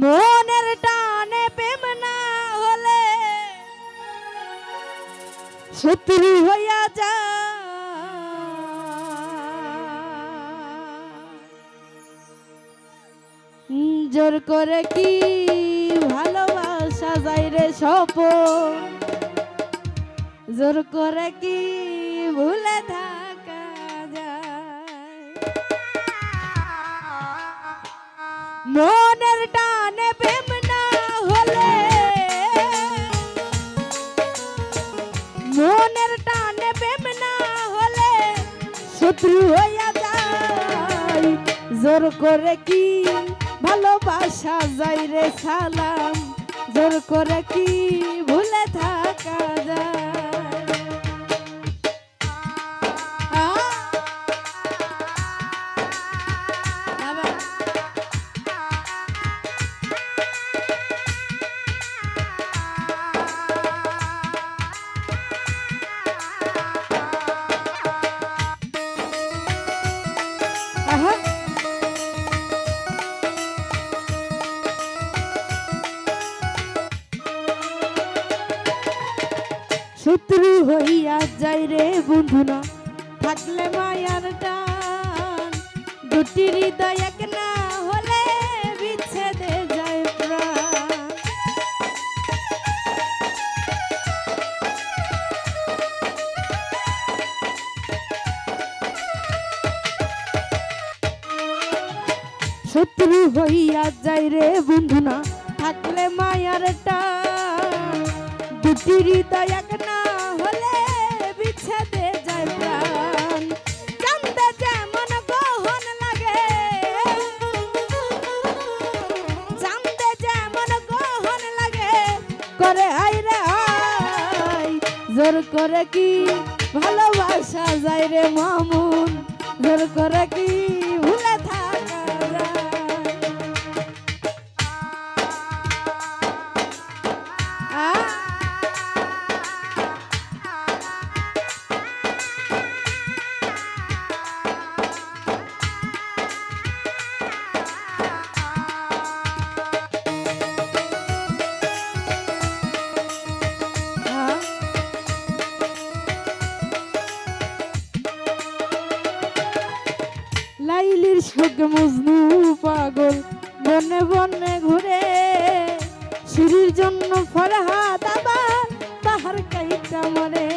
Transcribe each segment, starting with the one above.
মনের টানে প্রেম না হলে শত্রু হইয়া যা। জোর করে কি ভালোবাসা যাই রে সপ জোর করে কি ভুলে থাকা যায়? মন শত্রু হইয়া যায়। জোর করে কি ভালোবাসা যায় রে সালাম? জোর করে কি ভুলে থাকা যাই রে বন্ধুনা থাকলে মায়ার টান। দুটি হৃদয় এক না হলে বিচ্ছেদে যায় প্রাণ। শত্রু হইয়া যাই রে বন্ধুনা থাকলে মায়ার টান। দুটি হৃদয় এক না হলে বিচ্ছেদে যায় প্রাণ। জানতে যেমন গহন লাগে, জানতে যেমন গহন লাগে, করে জোর করে কি ভালোবাসা যায় রে মামুন? জোর করে কি লাইলির মজনু পাগল, বনে বনে ঘুরে। সিঁড়ির জন্য ফরহাদ আবার তাহার কাইটা মরে।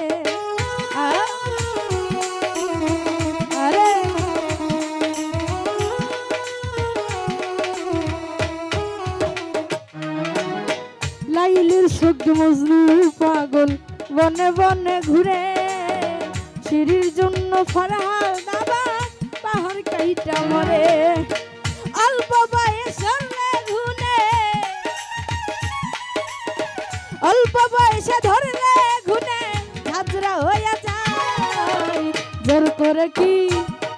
লাইলির শোক মজনু পাগল, বনে বনে ঘুরে। সিঁড়ির জন্য ফরহাদ অল্প বয়সে অল্প বয়সে ধরলে ঘুনে। হাজরা হইয়া জোর করে কি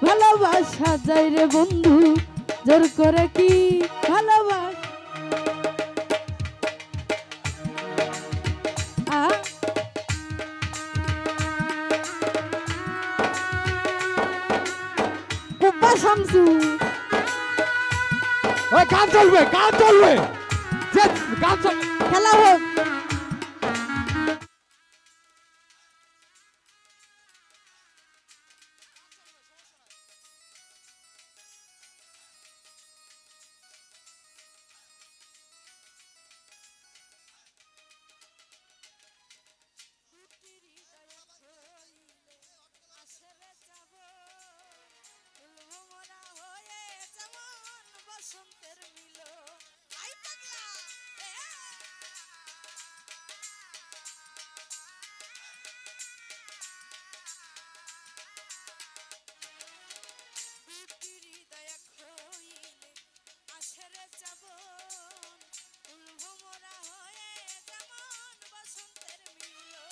ভালোবাসা যায় রে বন্ধু? জোর করে কি ভালোবাসা শামসু। গান চলবে গান চলবে। গান চলবে খেলা হোক।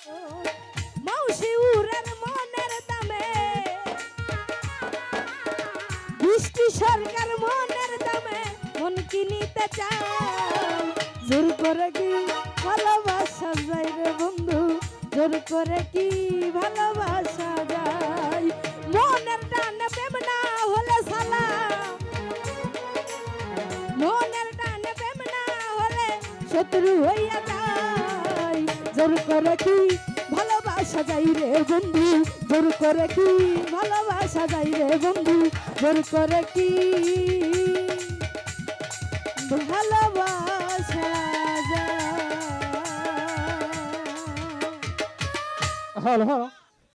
মাউসি উড়ার মনের দামে। বৃষ্টি সরকার মনের দামে, মন কিনিতে চায়? জোর করে কি ভালোবাসা যায় রে বন্ধু? জোর করে কি ভালোবাসা যায়? মনের টানে প্রেম না হলে সালা। মনের টানে প্রেম না হলে শত্রু হইয়া যায়। জোর করে কি? ভালোবাসা যাই রে বন্ধু, জোর করে কি? ভালোবাসা যাই রে বন্ধু, জোর করে কি? ভালোবাসা যায় হলো হলো।